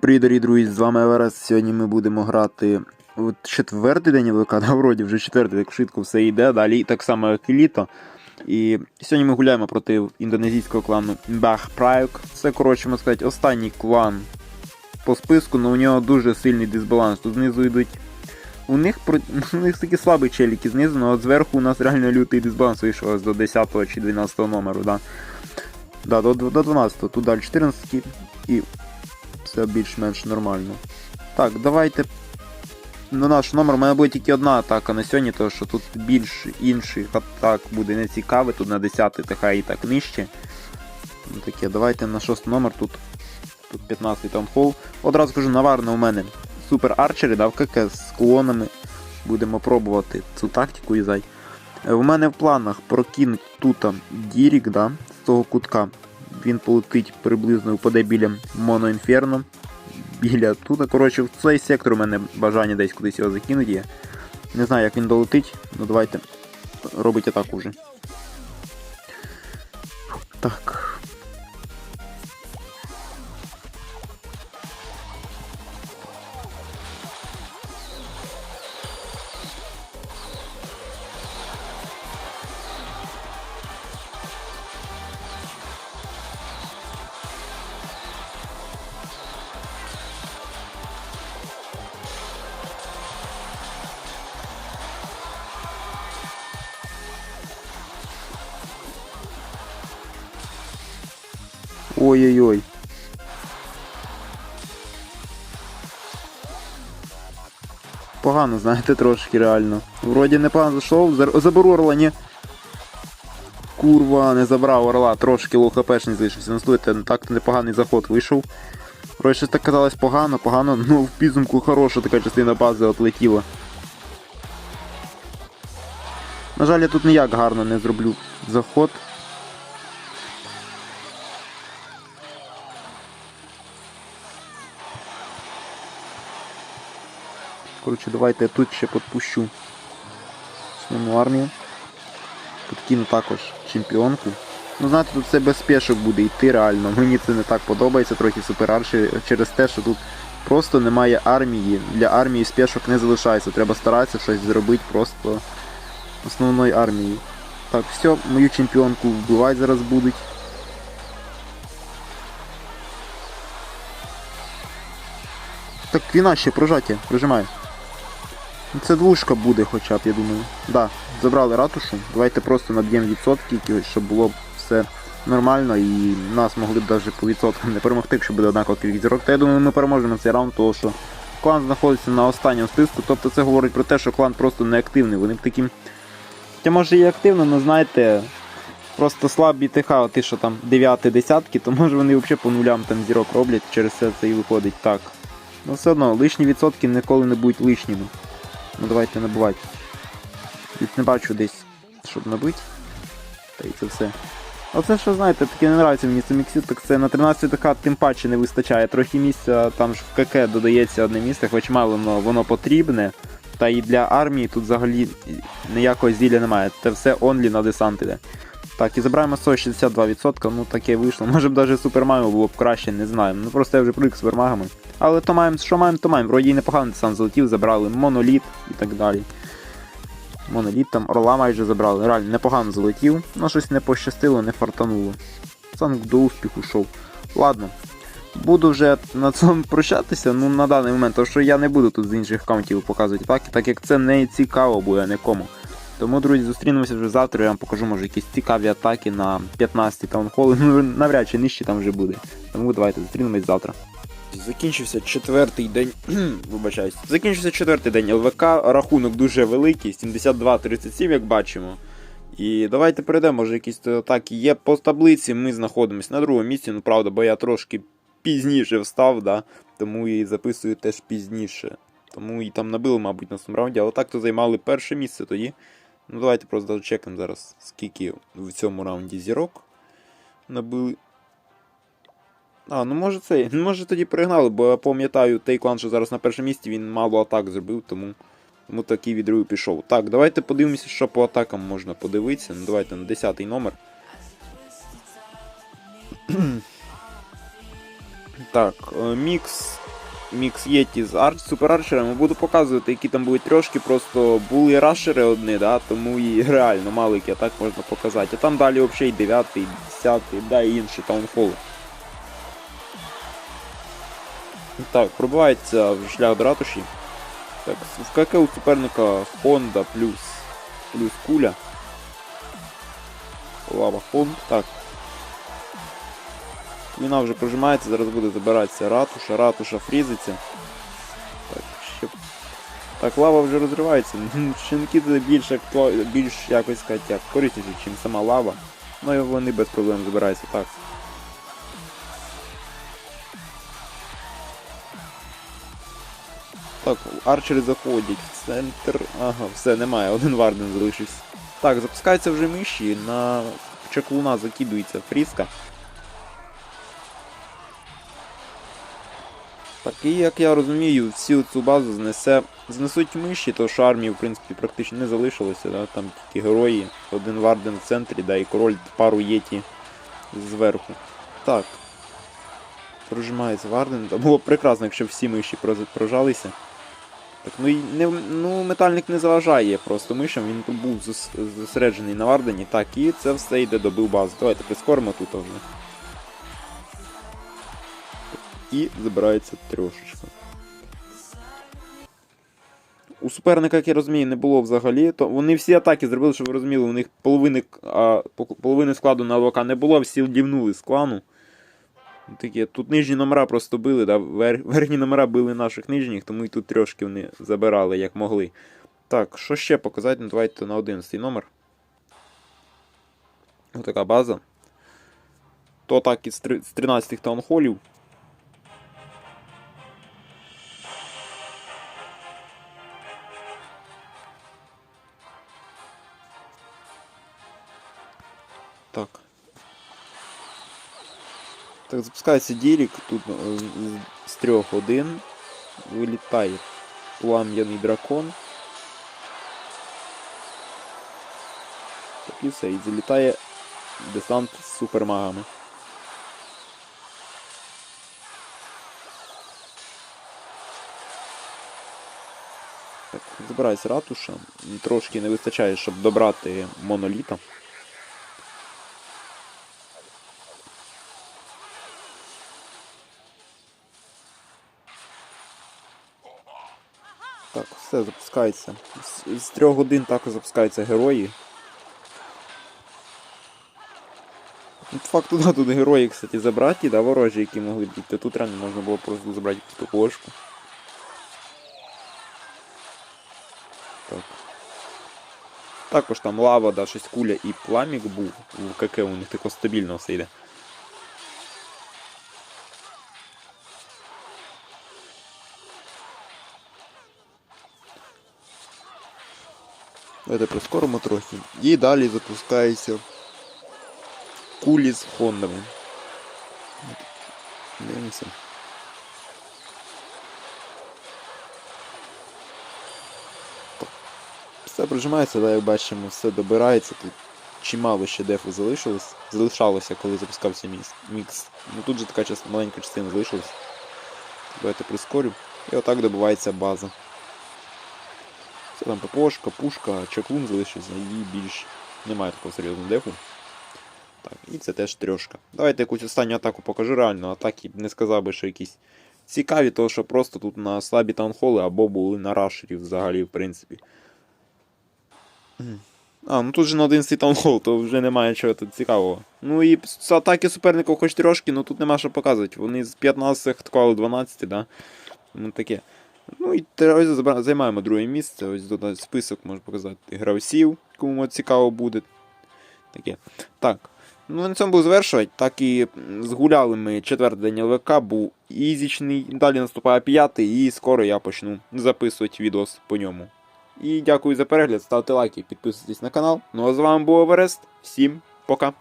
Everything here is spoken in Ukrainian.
привіт, дорогі друзі, з вами Еверест. Сьогодні ми будемо грати от четвертий день ВК, да, вроді вже четвертий, як швидко все йде, далі так само, як і літо. І сьогодні ми гуляємо проти індонезійського клану Mbah Prayuk. Це, коротше, можна сказати, останній клан по списку, але у нього дуже сильний дисбаланс. Тут знизу йдуть. У них у них такі слабі челіки знизу, але от зверху у нас реально лютий дисбаланс вийшов до 10 чи 12 номеру. Да. Да, до, до 12, тут далі 14 і все більш-менш нормально. Так, давайте. На наш номер мене буде тільки одна атака на сьогодні, тому що тут більш інших атак буде не цікавий, тут на 10 та хай і так нижче. Ну, таке, давайте на 6 номер, тут тут 15 таунхол. Одразу кажу, наварно у мене супер арчери, в КК з клонами. Будемо пробувати цю тактику юзай. Е, У мене в планах прокинути тут Дірік, да, з того кутка. Він полетить приблизно впаде біля Моноінферно. Біля тут. Коротше, в цей сектор у мене бажання десь кудись його закинути. Не знаю, як він долетить, ну давайте робить атаку вже. Ой-ой-ой. Погано, знаєте, трошки реально. Вроді непогано зайшов, заберу орла, ні. Курва, не забрав орла, трошки лоу хпшний залишився. Ну слухайте, ну так непоганий заход вийшов. Вроді щось так казалось погано, погано, ну в підсумку хороша така частина бази отлетіла. На жаль, я тут ніяк гарно не зроблю заход. Коротше, давайте я тут ще підпущу основну армію. Підкину також чемпіонку. Ну, знаєте, тут все без спешок буде йти реально. Мені це не так подобається, трохи суперарші через те, що тут просто немає армії. Для армії спешок не залишається. Треба старатися щось зробити просто основною армією. Так, все, мою чемпіонку вбивати зараз будуть. Так, віна ще прожаття, прижимай. Це двушка буде хоча б, я думаю. Да, забрали ратушу. Давайте просто наб'ємо відсотки, щоб було все нормально і нас могли б навіть по відсоткам не перемогти, якщо буде однакова кількість зірок. Та я думаю, ми переможемо цей раунд, тому що клан знаходиться на останньому списку. Тобто це говорить про те, що клан просто не активний. Вони б таким. Хоча може і активно, але знаєте, просто слабі ТХ, ті, що там 9 десятки, то може вони взагалі по нулям там зірок роблять, через це це і виходить так. Ну все одно, лишні відсотки ніколи не будуть лишніми. Ну давайте набивати. Не бачу десь, щоб набити. Та й це все. Оце що знаєте, таке не нравиться мені це міксі, так це на 13 ТК тим паче не вистачає. Трохи місця, там ж в КК додається одне місце, хоч мало воно, воно потрібне. Та і для армії тут взагалі ніякого зілля немає. Це все онлі на десант іде. Так, і забираємо 162%, ну таке вийшло. Може б навіть супермаємо було б краще, не знаю. Ну просто я вже привик з супермагами. Але то маємо, що маємо, то маємо. Вроді і непоганий десант залетів, забрали моноліт і так далі. Моноліт там орла майже забрали. Реально непогано залетів, але щось не пощастило, не фартануло. Санк до успіху йшов. Ладно. Буду вже на цьому прощатися, ну на даний момент, тому що я не буду тут з інших аккаунтів показувати так, так як це не цікаво буде нікому. Тому, друзі, зустрінемося вже завтра, я вам покажу, може, якісь цікаві атаки на 15 таунхоли, ну навряд чи нижче там вже буде. Тому давайте зустрінемось завтра. Закінчився четвертий день. Вибачаюсь. Закінчився четвертий день ЛВК. Рахунок дуже великий, 72-37, як бачимо. І давайте перейдемо, може якісь атаки є. По таблиці ми знаходимося на другому місці, ну правда, бо я трошки пізніше встав, да, тому і записую теж пізніше. Тому і там набили, мабуть, на цьому раунді, але так то займали перше місце тоді. Ну давайте просто зачекаємо зараз, скільки в цьому раунді зірок набили. А, ну може це. Може тоді пригнали, бо я пам'ятаю той клан, що зараз на першому місці, він мало атак зробив, тому тому такий відрив пішов. Так, давайте подивимося, що по атакам можна подивитися. Ну давайте на 10 номер. так, е, мікс мікс Єті з арч, суперарчерами, буду показувати, які там були трошки, просто були рашери одні, да, тому і реально малики, а так можна показати. А там далі взагалі і 9, 10, да, і інші таунфоли. Так, пробивається в шлях до ратуші. Так, в КК у суперника Honda плюс, плюс куля. Лава Хонд. Так. Війна вже прожимається, зараз буде забиратися ратуша, ратуша фрізиться. Так, ще. Так, лава вже розривається. Щенки це більш, більш якось як корисніші, ніж сама лава. Ну і вони без проблем забираються. Так. Так, арчери заходять в центр. Ага, все, немає, один варден залишився. Так, запускаються вже миші, на чаклуна закидується фрізка. Так, і як я розумію, всю цю базу знесе. Знесуть миші, то що армії, в принципі, практично не залишилося, да? там тільки герої, один варден в центрі, да, і король пару єті зверху. Так. Прожимається варден. Було б прекрасно, якщо всі миші прожалися. Так, ну не, ну, метальник не заважає просто мишам, він був зосереджений на Вардені. Так, і це все йде добив базу. Давайте прискоримо тут вже. І забирається трьошечка. У суперника, як я розумію, не було взагалі. То вони всі атаки зробили, щоб ви розуміли, у них половини, а, половини складу на АВК не було, всі дівнули з клану. Такі, тут нижні номера просто били, да? вер... верхні номера били наших нижніх, тому і тут трьошки вони забирали як могли. Так, що ще показати? Ну, давайте на 11 номер. Ось така база. То так і з 13 таунхолів. Так, запускається дірік, тут е, з- трьох один. Вилітає плам'яний дракон. Так і все, і залітає десант з супермагами. Так, забирається ратуша. Трошки не вистачає, щоб добрати моноліта. Так, запускається. З, трьох годин також запускаються герої. Тут факту да, тут герої, кстати, забраті, да, ворожі, які могли бути. Тут реально можна було просто забрати ту кошку. Так. Також там лава, да, щось куля і пламік був. У КК у них тако стабільно все йде. Давайте прискоримо трохи. І далі запускається кулі з фондами. Дивимося. Все прижимається, да, як бачимо, все добирається. Тут чимало ще дефу залишилось. Залишалося, коли запускався мікс. Ну тут же така маленька частина залишилась. Давайте прискорю. І отак добувається база. Це там ППОшка, пушка, чаклун залишився і більш немає такого серйозного дефу. Так, і це теж трьошка. Давайте якусь останню атаку покажу реально. Атаки не сказав би, що якісь цікаві, тому що просто тут на слабі таунхоли або були на рашерів взагалі, в принципі. А, ну тут же на 11 таунхол, то вже немає чого тут цікавого. Ну і з атаки суперників хоч трошки, ну тут нема що показувати. Вони з 15 атакували 12, да. Ну таке. Ну і ось займаємо друге місце. Ось тут список можу показати гравців, кому цікаво буде. Таке. Так. Ну, на цьому буду завершувати. Так і згуляли ми четвертий день ЛВК, був ізічний. Далі наступає п'ятий, і скоро я почну записувати відос по ньому. І дякую за перегляд, ставте лайки, підписуйтесь на канал. Ну а з вами був Еверест. Всім пока.